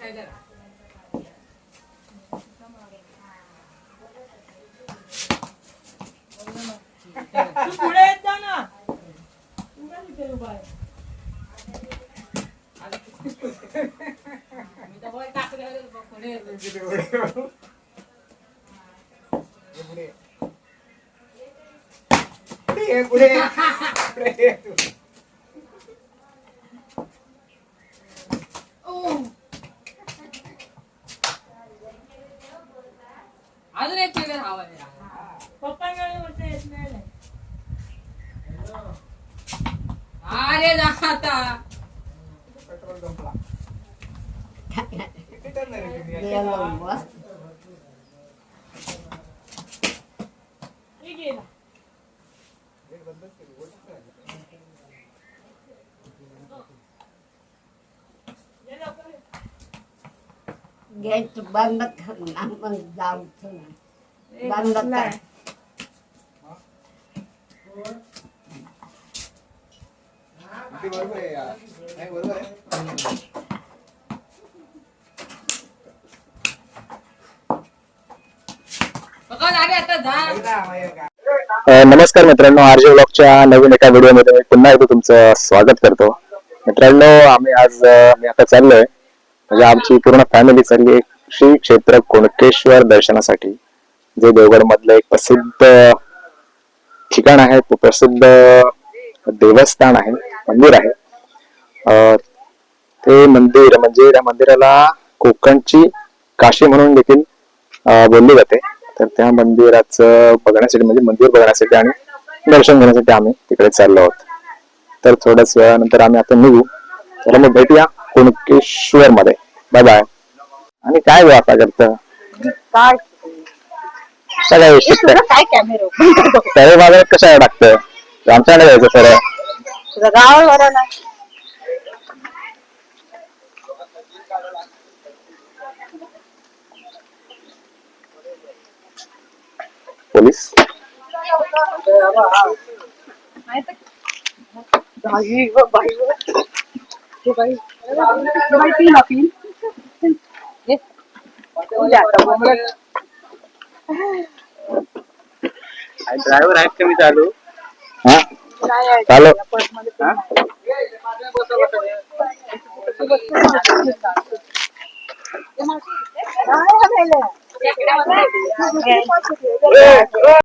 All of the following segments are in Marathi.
तू पुढे येत जा ना तू काय तिथे उभा आहे पुढे पुढे पुढे अजून एक फिगर हवा पप्पांकडे वरती येत नाही ना. अरे जा आता पेट्रोल संपला किती टन आहे रे तुम्ही? हे गेला एक बंदच केली, बोलतच राहिली. ये लवकर ये. गेट बंद कर ना मग जाऊ बंद कर किती बरोबर आहे यार. नाही नमस्कार मित्रांनो आरजे ब्लॉगच्या नवीन एका व्हिडिओमध्ये मी पुन्हा एकदा तुमचं स्वागत करतो. मित्रांनो आम्ही आज मी आता चाललोय. म्हणजे आमची पूर्ण फॅमिली चालली श्री क्षेत्र कुणकेश्वर दर्शनासाठी. जे देवगड मधलं एक प्रसिद्ध ठिकाण आहे प्रसिद्ध देवस्थान आहे मंदिर आहे. ते मंदिर म्हणजे त्या मंदिराला कोकणची काशी म्हणून देखील बोलली जाते. तर त्या मंदिराचं बघण्यासाठी म्हणजे मंदिर बघण्यासाठी आणि दर्शन घेण्यासाठी आम्ही तिकडे चाललो आहोत. तर थोड्याच वेळानंतर आम्ही आता निघू. तर मग भेटूया कोणकेश्वर मध्ये बाय बाय. आणि काय व्यापा करत? काय? सगळ्या विषय काय कॅमेरा तळे बाजारात कशा टाकतं आमच्याकडे जायचं सर तुझं गावावर ना? पोलीस? बाई व बाई व. हे बाई बाई पी ना पी ये. उद्या आता बोंबलत. ड्रायव्हर आहेत कमी चालू? हा? काय आहे? चालू. ना. काय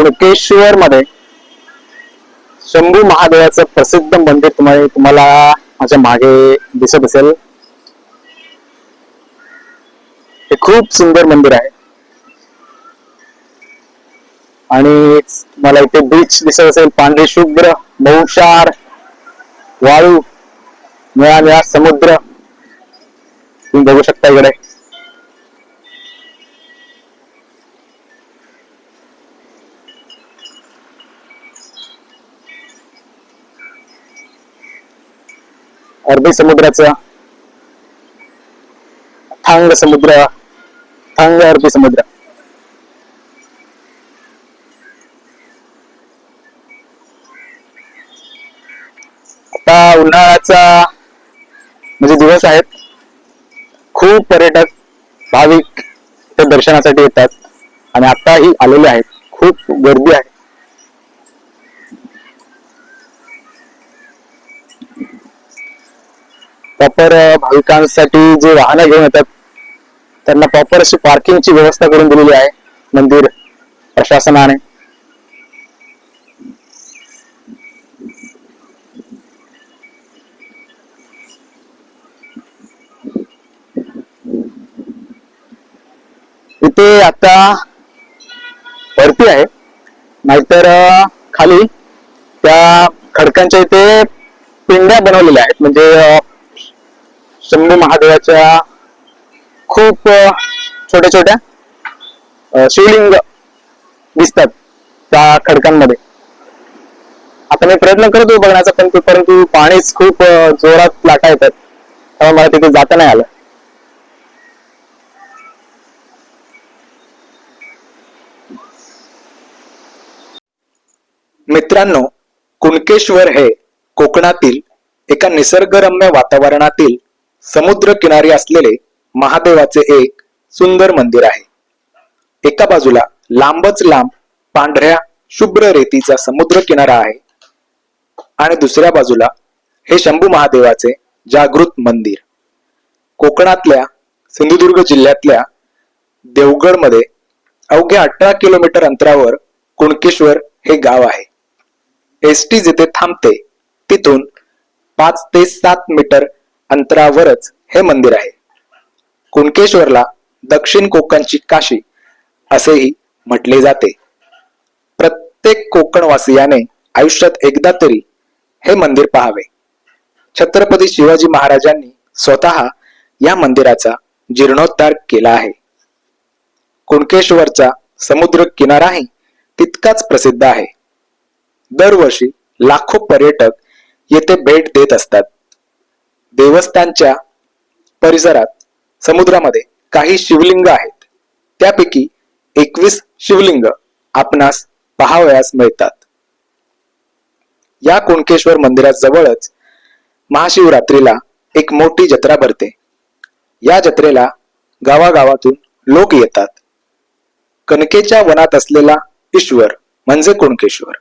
कुणकेश्वर मध्ये शंभू महादेवाचं प्रसिद्ध मंदिर तुम्हाला तुम्हाला माझ्या मागे दिसत असेल. हे खूप सुंदर मंदिर आहे. आणि मला इथे बीच दिसत असेल पांढरे शुभ्र बहुशार वाळू निळा निळा समुद्र. तुम्ही बघू शकता इकडे. अरबी समुद्राचा. थांग समुद्र थांग अरबी समुद्र. आता उन्हाळ्याचा म्हणजे दिवस आहेत. खूप पर्यटक भाविक ते दर्शनासाठी येतात. आणि आताही आलेले आहेत. खूप गर्दी आहे. प्रॉपर भाविकांसाठी जे वाहनं घेऊन येतात त्यांना प्रॉपर अशी पार्किंगची व्यवस्था करून दिलेली आहे मंदिर प्रशासनाने. इथे आता वरती आहे नाहीतर खाली त्या खडकांच्या इथे पिंड्या बनवलेल्या आहेत म्हणजे शंभू महादेवाच्या खूप छोट्या छोट्या शिवलिंग दिसतात त्या खडकांमध्ये. आता मी प्रयत्न करतो बघण्याचा पण परंतु पाणीच खूप जोरात लाटा येतात. त्यामुळे मला तिथे जाता नाही आलं. मित्रांनो कुणकेश्वर हे कोकणातील एका निसर्गरम्य वातावरणातील समुद्र किनारी असलेले महादेवाचे एक सुंदर मंदिर आहे. एका बाजूला लांबच लांब पांढऱ्या शुभ्र रेतीचा समुद्र किनारा आहे आणि दुसऱ्या बाजूला हे शंभू महादेवाचे जागृत मंदिर. कोकणातल्या सिंधुदुर्ग जिल्ह्यातल्या देवगडमध्ये अवघ्या अठरा किलोमीटर अंतरावर कुणकेश्वर हे गाव आहे. एस टी जिथे थांबते तिथून पाच ते सात मीटर अंतरावरच हे मंदिर आहे. कुणकेश्वरला दक्षिण कोकणची काशी असेही म्हटले जाते. प्रत्येक कोकणवासियाने आयुष्यात एकदा तरी हे मंदिर पाहावे. छत्रपती शिवाजी महाराजांनी स्वतः या मंदिराचा जीर्णोद्धार केला आहे. कुणकेश्वरचा समुद्र किनाराही तितकाच प्रसिद्ध आहे. दरवर्षी लाखो पर्यटक येथे भेट देत असतात. देवस्थानच्या परिसरात समुद्रामध्ये काही शिवलिंग आहेत. त्यापैकी एकवीस शिवलिंग आपणास पहावयास मिळतात. या कुणकेश्वर मंदिराजवळच महाशिवरात्रीला एक मोठी जत्रा भरते. या जत्रेला गावागावातून लोक येतात. कणकेच्या वनात असलेला ईश्वर म्हणजे कुणकेश्वर?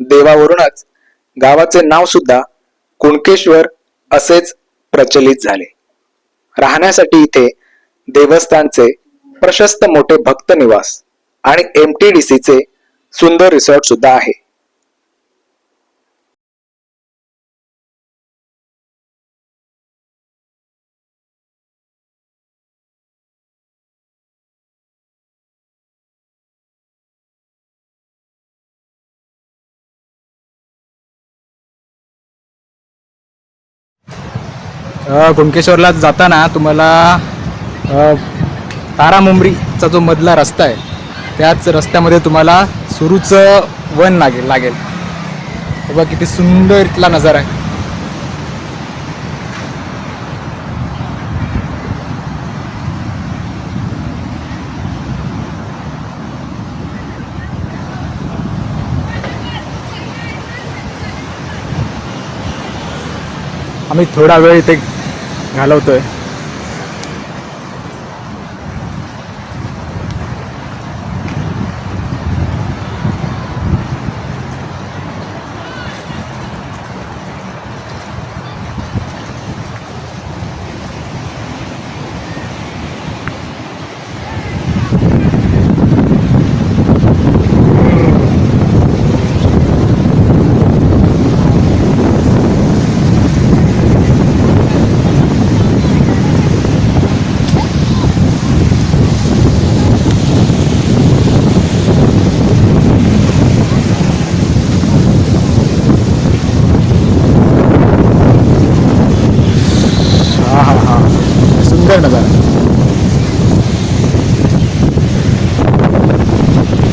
देवावरूनच गावाचे नाव सुद्धा कुणकेश्वर असेच प्रचलित झाले. राहण्यासाठी इथे देवस्थानचे प्रशस्त मोठे भक्त निवास आणि एम टी डी सीचे सुंदर रिसॉर्ट सुद्धा आहे. कुणकेश्वरला जाताना तुम्हाला तारामुंबरीचा जो मधला रस्ता आहे त्याच रस्त्यामध्ये तुम्हाला सुरूचं वन लागेल लागेल. बघा किती सुंदर इथला नजारा आहे. आम्ही थोडा वेळ इथे घालवतो आहे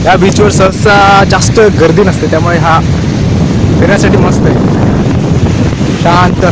ह्या बीचवर सहसा जास्त गर्दी नसते त्यामुळे हा फिरण्यासाठी मस्त आहे. शांत.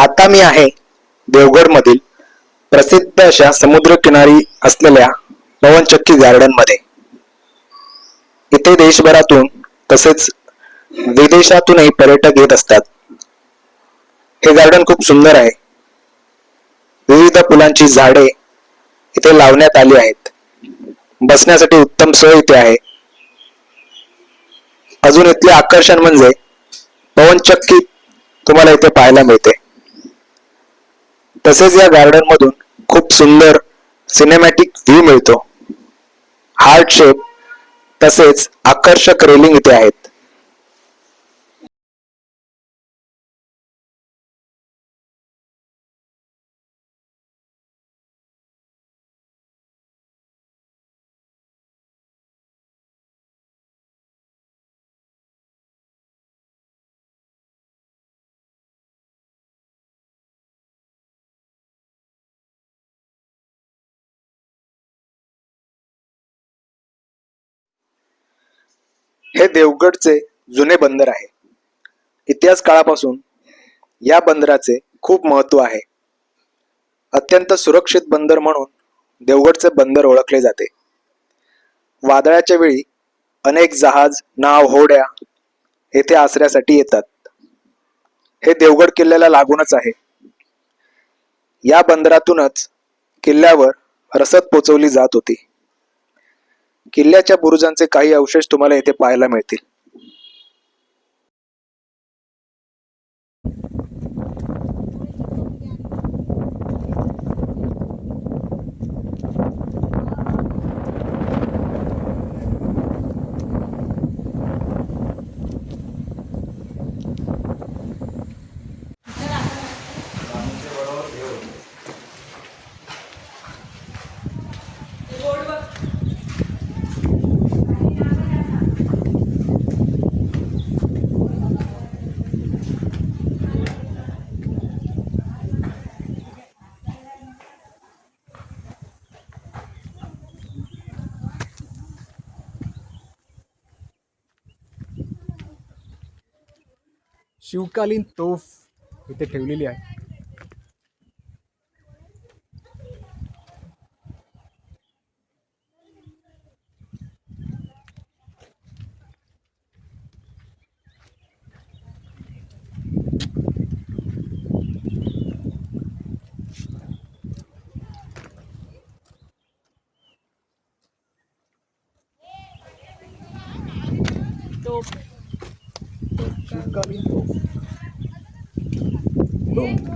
आता मी आहे देवगडमधील प्रसिद्ध अशा समुद्रकिनारी असलेल्या पवनचक्की गार्डनमध्ये इथे देशभरातून तसेच विदेशातूनही पर्यटक येत असतात. हे गार्डन खूप सुंदर आहे. विविध फुलांची झाडे इथे लावण्यात आली आहेत. बसण्यासाठी उत्तम सोय इथे आहे. अजून इथले आकर्षण म्हणजे पवनचक्की तुम्हाला इथे पाहायला मिळते. तसेच या गार्डन मधून खूप सुंदर सिनेमॅटिक व्ह्यू मिळतो. हार्ट शेप तसेच आकर्षक रेलिंग इथे आहेत. हे देवगडचे जुने बंदर आहे. इतिहास काळापासून या बंदराचे खूप महत्त्व आहे. अत्यंत सुरक्षित बंदर म्हणून देवगडचे बंदर ओळखले जाते. वादळाच्या वेळी अनेक जहाज नाव होड्या येथे आसऱ्यासाठी येतात. हे देवगड किल्ल्याला लागूनच आहे. या बंदरातूनच किल्ल्यावर रसद पोचवली जात होती. किल्ल्याच्या बुरुजांचे काही अवशेष तुम्हाला येथे पाहायला मिळतील. शिवकालीन तोफ इथे ठेवलेली आहे. शिवकालीन तोफ